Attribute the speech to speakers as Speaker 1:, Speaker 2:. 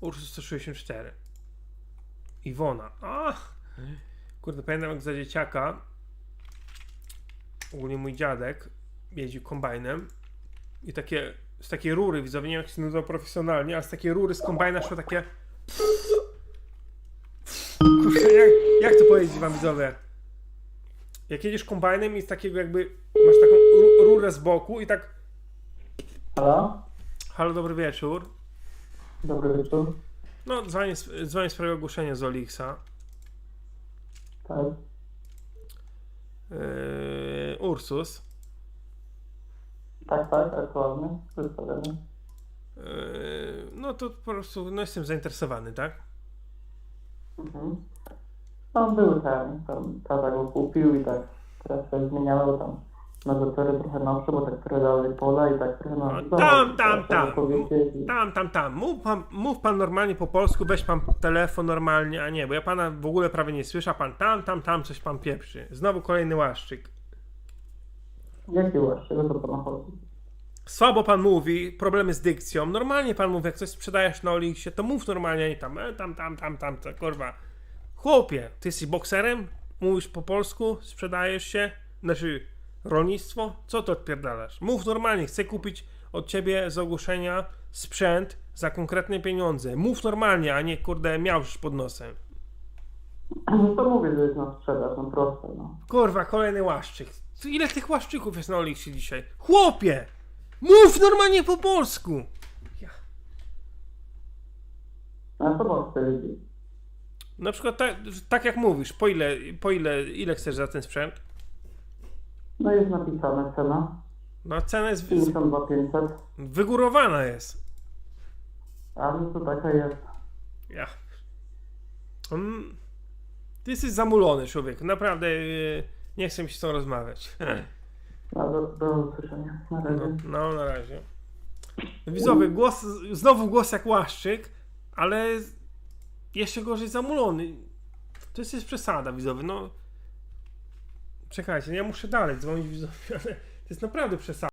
Speaker 1: Ursus 164. Iwona. A! Kurde, pamiętam jak za dzieciaka ogólnie mój dziadek jeździł kombajnem i takie z takiej rury, widzowie, nie wiem jak się nazywa profesjonalnie, ale z takiej rury z kombajna szło takie Kurde, jak, jak to powiedzieć wam widzowie? Jak jedziesz kombajnem i z takiego jakby masz taką ru- rurę z boku i tak
Speaker 2: Halo?
Speaker 1: Halo, dobry wieczór.
Speaker 2: Dobry wieczór.
Speaker 1: No, dzwonię, w- dzwonię w sprawie ogłoszenia z Olixa.
Speaker 2: Tak.
Speaker 1: Yy, Ursus.
Speaker 2: Tak, tak, aktualny. Przedstawiony.
Speaker 1: Yy, no to po prostu no jestem zainteresowany, tak?
Speaker 2: Mhm. No były ten, tam tata go kupił i tak teraz się zmieniało tam na zatory trochę nowsze, bo tak trochę dalej pola i tak trochę na
Speaker 1: No, tam, tam, tam.
Speaker 2: I...
Speaker 1: Tam, tam, tam. Mów pan, mów pan normalnie po polsku, weź pan telefon normalnie, a nie, bo ja pana w ogóle prawie nie słyszę, a pan tam, tam, tam coś pan pieprzy. Znowu kolejny łaszczyk.
Speaker 2: Jaki właśnie, o co chodzi?
Speaker 1: Słabo pan mówi, problemy z dykcją. Normalnie pan mówi, jak coś sprzedajesz na Olixie, to mów normalnie, a nie tam, e, tam, tam, tam, tam, to kurwa. Chłopie, ty jesteś bokserem? Mówisz po polsku? Sprzedajesz się? Znaczy, rolnictwo? Co to odpierdalasz? Mów normalnie, chcę kupić od ciebie z ogłoszenia sprzęt za konkretne pieniądze. Mów normalnie, a nie kurde miałżysz pod nosem.
Speaker 2: No to mówię, że jest na sprzedaż, no proste, no.
Speaker 1: Kurwa, kolejny łaszczyk. Ile tych łaszczyków jest na Olixie dzisiaj? Chłopie! Mów normalnie po polsku! Ja.
Speaker 2: A co pan chce wiedzieć?
Speaker 1: Na przykład tak, tak jak mówisz, po ile, po ile, ile chcesz za ten sprzęt?
Speaker 2: No jest napisana cena.
Speaker 1: No cena jest wy-
Speaker 2: 52 500.
Speaker 1: wygórowana jest.
Speaker 2: A no to taka jest.
Speaker 1: Ja. Mm. Ty jesteś zamulony człowiek, naprawdę yy, nie chcę mi się z tą rozmawiać.
Speaker 2: No, do, do usłyszenia. Na razie.
Speaker 1: No, no na razie. Widzowie, głos, znowu głos jak łaszczyk, ale jeszcze gorzej zamulony. To jest, jest przesada, widzowie, no. Czekajcie, ja muszę dalej dzwonić widzowie, ale to jest naprawdę przesada.